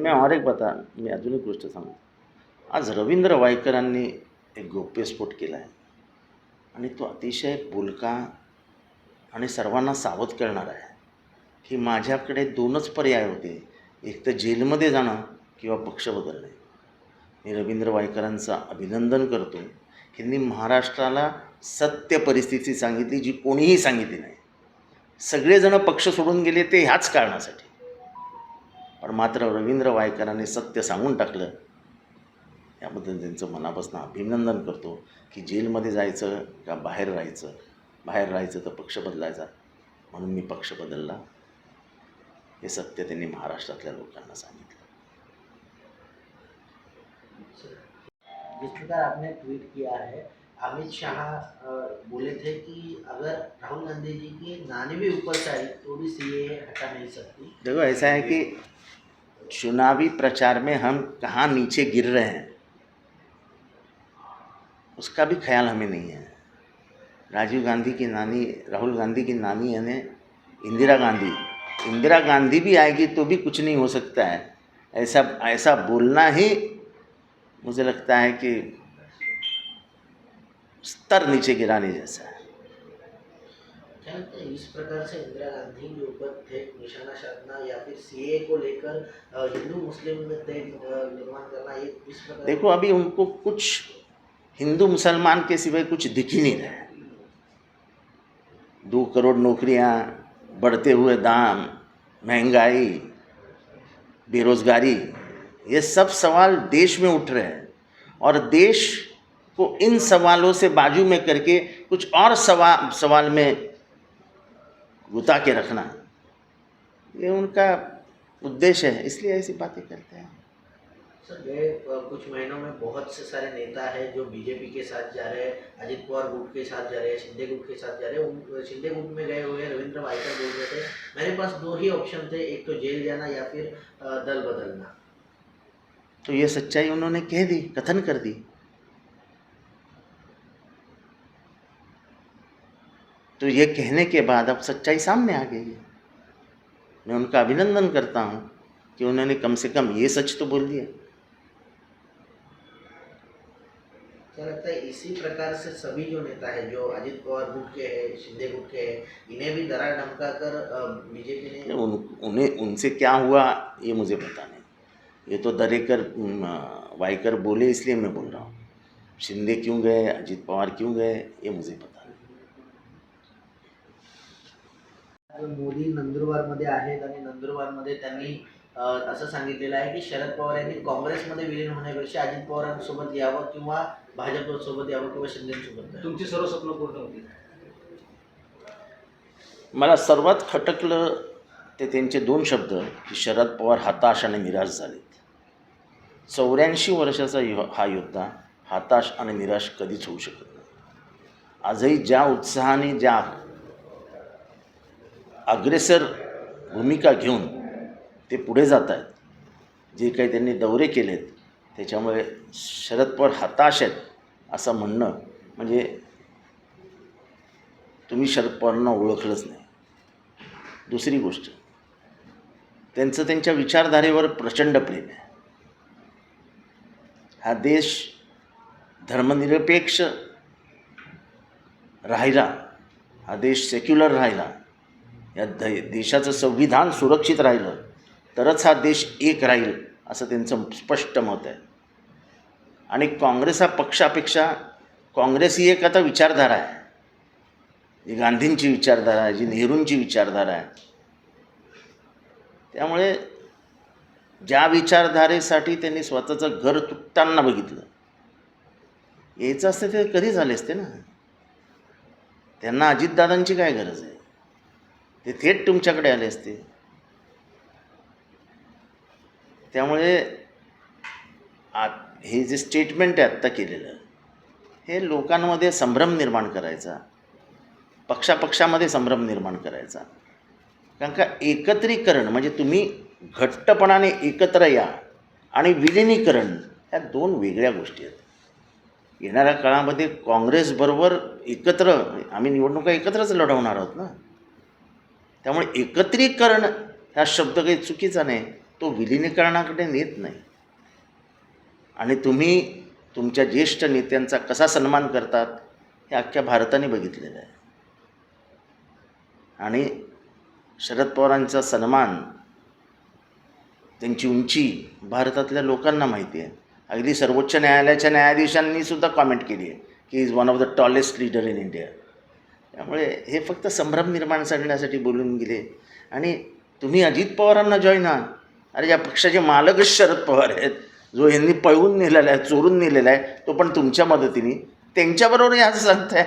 मैं और एक बता मी अजून एक गोष्ट सांगतो. आज रवींद्र वायकरांनी एक गौप्यस्फोट केला आहे. आणि तो अतिशय बोलका आणि सर्वांना सावध करणारा आहे. की माझ्याकडे दोनच पर्याय होते. एक तर जेलमध्ये जाणं किंवा पक्ष बदलणे. मी रवींद्र वायकरांचं अभिनंदन करतो. यांनी महाराष्ट्राला सत्य परिस्थिती सांगितली जी कोणीही सांगितली नाही. सगळेजण पक्ष सोडून गेले ते ह्याच कारणासाठी. पण मात्र रवींद्र वायकरांनी सत्य सांगून टाकलं. याबद्दल त्यांचं मनापासून अभिनंदन करतो की जेलमध्ये जायचं का बाहेर राहायचं? बाहेर राहायचं तर पक्ष बदलायचा. म्हणून मी पक्ष बदलला. हे सत्य त्यांनी महाराष्ट्रातल्या लोकांना सांगितलं. जिस प्रकार आपने ट्वीट किया है. अमित शाह बोले थे कि अगर राहुल गांधी जी की नानी भी ऊपर से आई तो भी सी हटा नहीं सकती। देखो ऐसा है कि चुनावी प्रचार में हम कहाँ नीचे गिर रहे हैं, उसका भी ख्याल हमें नहीं है। राजीव गांधी की नानी, राहुल गांधी की नानी यानी इंदिरा गांधी। इंदिरा गांधी भी आएगी तो भी कुछ नहीं हो सकता है। ऐसा ऐसा बोलना ही मुझे लगता है कि स्तर नीचे गिराने जैसा है। इस प्रकार से इंदिरा गांधी के ऊपर थे निशाना साधना या फिर सीए को लेकर हिंदू, मुस्लिम में थे निर्माण करना ये इस प्रकार देखो, अभी उनको कुछ हिंदू, मुसलमान के सिवाय कुछ दिख ही नहीं रहा है। दो करोड़ नौकरियाँ, बढ़ते हुए दाम, महँगाई, बेरोजगारी, ये सब सवाल देश में उठ रहे हैं। और देश को इन सवालों से बाजू में करके कुछ और सवाल सवाल में गुता के रखना। ये उनका उद्देश्य है इसलिए ऐसी बातें करते हैं। सर गए कुछ महीनों में बहुत से सारे नेता हैं जो बीजेपी के साथ जा रहे हैं अजित पवार गुट के साथ जा रहे हैं शिंदे गुट के साथ जा रहे हैं शिंदे गुट में गए हुए रविंद्र वाइकर बोल रहे थे। मेरे पास दो ही ऑप्शन थे एक तो जेल जाना या फिर दल बदलना। तो ये सच्चाई उन्होंने कह दी कथन कर दी। तो ये कहने के बाद अब सच्चाई सामने आ गई है। मैं उनका अभिनंदन करता हूँ कि उन्होंने कम से कम ये सच तो बोल दिया। लगता है इसी प्रकार से सभी जो नेता है जो अजित पवार गुट के हैं शिंदे गुट के हैं इन्हें भी दरा धमका कर बीजेपी ने उन उन्हें उनसे क्या हुआ ये मुझे पता नहीं। ये तो दरेकर उम, वाइकर बोले इसलिए मैं बोल रहा हूँ। शिंदे क्यों गए अजित पवार क्यों गए ये मुझे पता मोदी नंदुरबारमध्ये आहेत आणि नंदुरबारमध्ये त्यांनी असं सांगितलेलं आहे की शरद पवार यांनी काँग्रेसमध्ये विलीन होण्यापेक्षा अजित पवारांसोबत यावं किंवा भाजपसोबत यावं किंवा शिंदेसोबत. तुमची सर्व स्वप्न पूर्ण होती मला सर्वात खटकलं ते त्यांचे दोन शब्द की शरद पवार हताश आणि निराश झालेत. चौऱ्याऐंशी वर्षाचा यो हा योद्धा हताश आणि निराश कधीच होऊ शकत नाही. आजही ज्या उत्साहाने ज्या अग्रेसर भूमिका घेऊन ते पुढे जात आहेत जे काही त्यांनी दौरे केलेत त्याच्यामुळे शरद पवार हताश आहेत असं म्हणणं म्हणजे तुम्ही शरद पवारांना ओळखलंच नाही. दुसरी गोष्ट त्यांचं त्यांच्या विचारधारेवर प्रचंड प्रेम आहे. हा देश धर्मनिरपेक्ष राहिला हा देश सेक्युलर राहिला या द देशाचं संविधान सुरक्षित राहिलं तरच हा देश एक राहील असं त्यांचं स्पष्ट मत आहे. आणि काँग्रेस हा पक्षापेक्षा काँग्रेस ही एक आता विचारधारा आहे. जी गांधींची विचारधारा आहे जी नेहरूंची विचारधारा आहे. त्यामुळे ज्या विचारधारेसाठी त्यांनी स्वतःचं घर तुटताना बघितलं यायचं असतं ते कधी झाले असते ना? त्यांना अजितदादांची काय गरज आहे? ते थेट तुमच्याकडे आले असते. त्यामुळे आ हे जे स्टेटमेंट आहे आत्ता केलेलं हे लोकांमध्ये संभ्रम निर्माण करायचा. पक्षापक्षामध्ये संभ्रम निर्माण करायचा. कारण का एकत्रीकरण म्हणजे तुम्ही घट्टपणाने एकत्र या आणि विलिनीकरण ह्या दोन वेगळ्या गोष्टी आहेत. येणाऱ्या काळामध्ये काँग्रेसबरोबर एकत्र आम्ही निवडणुका एकत्रच लढवणार आहोत ना? त्यामुळे एकत्रीकरण हा शब्द काही चुकीचा नाही तो विलिनीकरणाकडे नेत नाही. आणि तुम्ही तुमच्या ज्येष्ठ नेत्यांचा कसा सन्मान करतात हे अख्ख्या भारताने बघितलेलं आहे. आणि शरद पवारांचा सन्मान त्यांची उंची भारतातल्या लोकांना माहिती आहे. अगदी सर्वोच्च न्यायालयाच्या न्यायाधीशांनी सुद्धा कॉमेंट केली आहे की is one of the tallest leader in India त्यामुळे हे फक्त संभ्रम निर्माण करण्यासाठी बोलून गेले. आणि तुम्ही अजित पवारांना जॉईन आ अरे या पक्षाचे मालकच शरद पवार आहेत. जो यांनी पळवून नेलेला आहे चोरून नेलेला आहे तो पण तुमच्या मदतीने. त्यांच्याबरोबर याच सांगताय.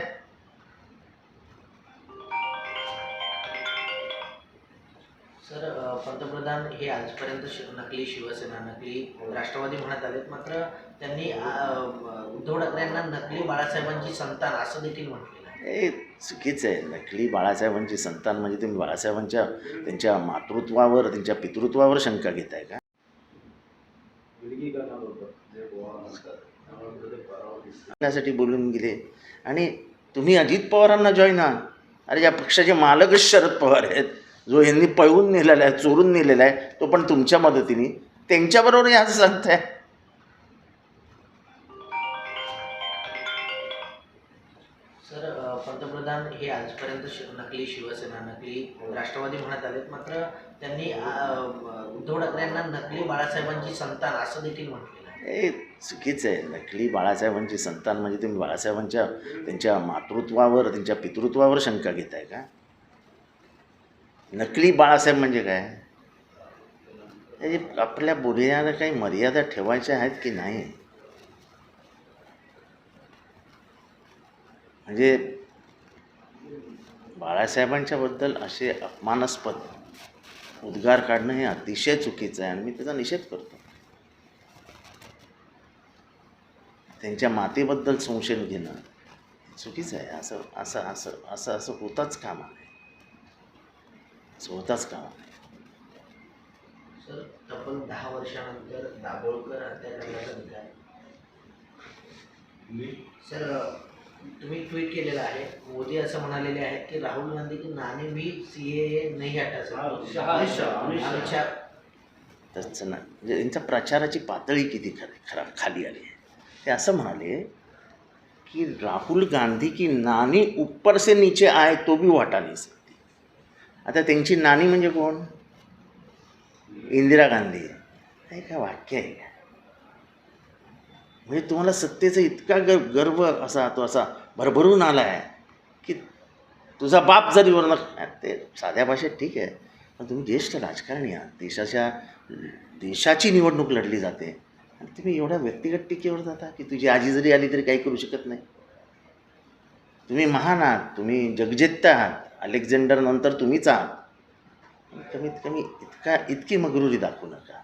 सर पंतप्रधान हे आजपर्यंत शि- नकली शिवसेना नकली राष्ट्रवादी म्हणत आलेत. मात्र त्यांनी उद्धव ठाकरे यांना नकली बाळासाहेबांची संतान असं देखील म्हटले हे चुकीचं आहे. नकली बाळासाहेबांची संतान म्हणजे तुम्ही बाळासाहेबांच्या त्यांच्या मातृत्वावर त्यांच्या पितृत्वावर शंका घेताय का? त्यासाठी बोलून गेले. आणि तुम्ही अजित पवारांना जॉईन व्हा अरे या पक्षाचे मालकच शरद पवार आहेत. जो यांनी पळवून नेलेला आहे चोरून नेलेला आहे तो पण तुमच्या मदतीने. त्यांच्याबरोबर याच सांगताय. मतदान हे आजपर्यंत शि- नकली शिवसेना नकली राष्ट्रवादी म्हणत आलेत. मात्र त्यांनी उद्धव ठाकरे यांना नकली बाळासाहेबांची संतान असं देखील म्हटलेलं ए हे चुकीचं आहे. नकली बाळासाहेबांची संतान म्हणजे तुम्ही बाळासाहेबांच्या त्यांच्या मातृत्वावर त्यांच्या पितृत्वावर शंका घेताय का? नकली बाळासाहेब म्हणजे काय? हे आपल्या बोलण्याला काही मर्यादा ठेवायच्या आहेत की नाही? म्हणजे बाळासाहेबांच्या बद्दल असे अपमानास्पद उद्गार काढणं हे अतिशय चुकीचं आहे आणि मी त्याचा निषेध करतो. त्यांच्या मातेबद्दल संशय घेणं चुकीचं आहे. असं असं असं असं असं होताच कामा नये असं होताच कामा नये सर तब्बल दहा वर्षानंतर दाभोळकर हत्याकांडाचा निकाल सर तुम्ही ट्विट केलेलं आहे. मोदी असं म्हणालेले आहेत की राहुल गांधी की नाणे भी सी ए नाही हटा सकते. अमित शहा- अमित शहा- अमित शहा. अमित शहा. तसं ना म्हणजे यांच्या प्रचाराची पातळी किती खर खरा खाली आली आहे. ते असं म्हणाले की राहुल गांधी की नानी ऊपर से नीचे आए तो भी वाटा नाही सकती. आता त्यांची नानी म्हणजे कोण? इंदिरा गांधी. हे काय वाक्य आहे? का म्हणजे तुम्हाला सत्तेचा इतका गर गर्व असा तो असा भरभरून आला आहे की तुझा बाप जरी वर्ण ते साध्या भाषेत ठीक आहे पण तुम्ही ज्येष्ठ राजकारणी आहात देशाच्या देशाची निवडणूक लढली जाते आणि तुम्ही एवढ्या व्यक्तिगत टीकेवर जाता की तुझी आजी जरी आली तरी काही करू शकत नाही. तुम्ही महान आहात तुम्ही जगजेत्य आहात अलेक्झांडर नंतर तुम्हीच आहात. कमीत कमी इतका इतकी मगरुरी दाखवू नका.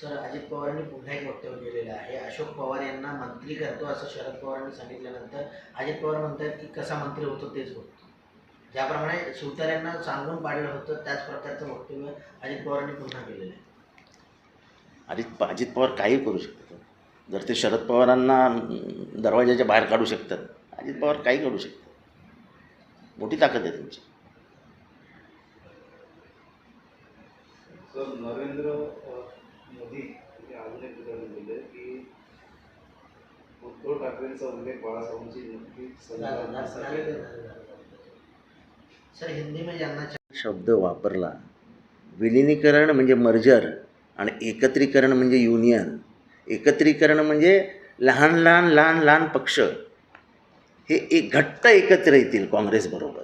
सर अजित पवारांनी पुन्हा एक वक्तव्य केलेलं आहे. अशोक पवार यांना मंत्री करतो असं शरद पवारांनी सांगितल्यानंतर अजित पवार म्हणतात की कसा मंत्री होतो तेच बघतो. ज्याप्रमाणे शिवतार्यांना सांगून पाडलं होतं त्याच प्रकारचं वक्तव्य अजित पवारांनी पुन्हा केलेलं आहे. अजित अजित पवार काही करू शकतात. जर ते शरद पवारांना दरवाजाच्या बाहेर काढू शकतात अजित पवार काही करू शकतात. मोठी ताकद आहे त्यांची. सर नरेंद्र मोदी यांनी अजून एक उदाहरण दिले की उद्धव ठाकरेंचा उल्लेख बाळासाहेबांची नक्की संविधानासाठी सर हिंदी में जानना चाह शब्द वापरला. विलिनीकरण म्हणजे मर्जर आणि एकत्रीकरण म्हणजे युनियन. एकत्रीकरण म्हणजे लहान लहान लहान लहान पक्ष. हे एक घट्ट एकत्र येतील काँग्रेसबरोबर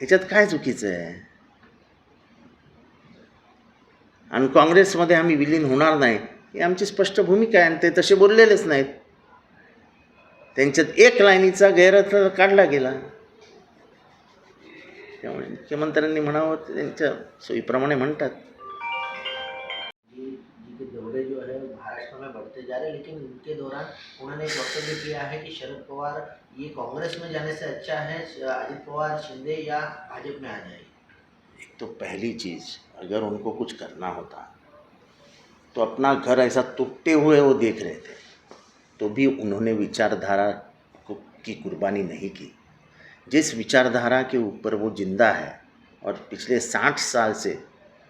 ह्याच्यात काय चुकीचं आहे? आणि काँग्रेसमध्ये आम्ही विलीन होणार नाही ही आमची स्पष्ट भूमिका आहे आणि ते तसे बोललेलेच नाहीत. त्यांच्यात एक लाईनीचा गैरअर्थ काढला गेला. त्यामुळे मुख्यमंत्र्यांनी म्हणावं ते त्यांच्या सोयीप्रमाणे म्हणतात. जी जी के दौरे जो है महाराष्ट्र में बढ़ते जा रहे हैं लेकिन दौरान उन्होंने एक वक्तव्य किया है कि शरद पवार ये कांग्रेस में जाने से अच्छा है अजित पवार शिंदे या भाजपा में आ जाए एक तो पहली चीज़ अगर उनको कुछ करना होता तो अपना घर ऐसा टूटते हुए वो देख रहे थे। तो भी उन्होंने विचारधारा को, की कुर्बानी नहीं की। जिस विचारधारा के ऊपर वो ज़िंदा है, और पिछले साठ साल से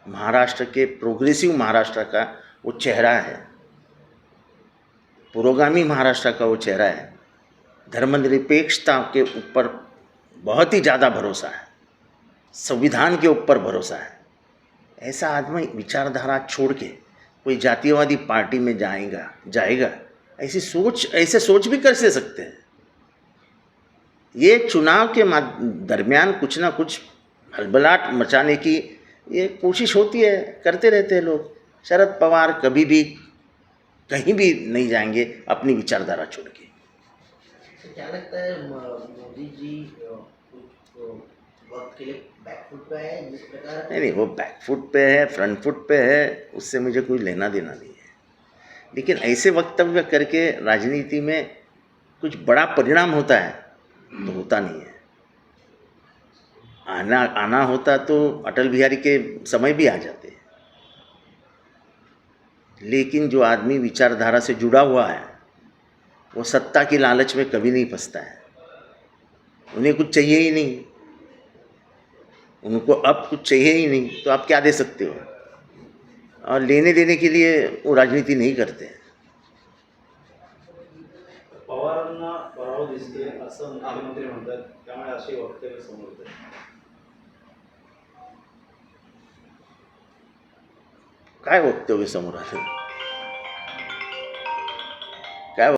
महाराष्ट्र के प्रोग्रेसिव महाराष्ट्र का वो चेहरा है, पुरोगामी महाराष्ट्र का वो चेहरा है, धर्मनिरपेक्षता के ऊपर बहुत ही ज़्यादा भरोसा है, संविधान के ऊपर भरोसा है। ऐसा आदमी विचारधारा छोड़ के कोई जातीयवादी पार्टी में जाएगा जाएगा, ऐसी सोच, ऐसे सोच भी कर सकते हैं? ये चुनाव के दरमियान कुछ ना कुछ हलबलाट मचाने की ये कोशिश होती है, करते रहते हैं लोग। शरद पवार कभी भी, कहीं भी नहीं जाएँगे अपनी विचारधारा छोड़ के। तो क्या लगता है मोदी जी नहीं नहीं, वो बैक फुट पे है फ्रंट फुट पे है, उससे मुझे कोई लेना देना नहीं है। लेकिन ऐसे वक्तव्य करके राजनीति में कुछ बड़ा परिणाम होता है तो होता नहीं है। आना आना होता तो अटल बिहारी के समय भी आ जाते लेकिन जो आदमी विचारधारा से जुड़ा हुआ है, वो सत्ता की लालच में कभी नहीं फंसता है। उन्हें कुछ चाहिए ही नहीं। उनको अब कुछ चाहिए ही नहीं तो आप क्या दे सकते हो? और लेने देने के लिए वो राजनीति नहीं करते हैं। पवारांना पराभव दिसतोय असं मुख्यमंत्री म्हणतात त्यामुळे अशी वक्तव्य समोर काय वक्तव्य समोर आलं?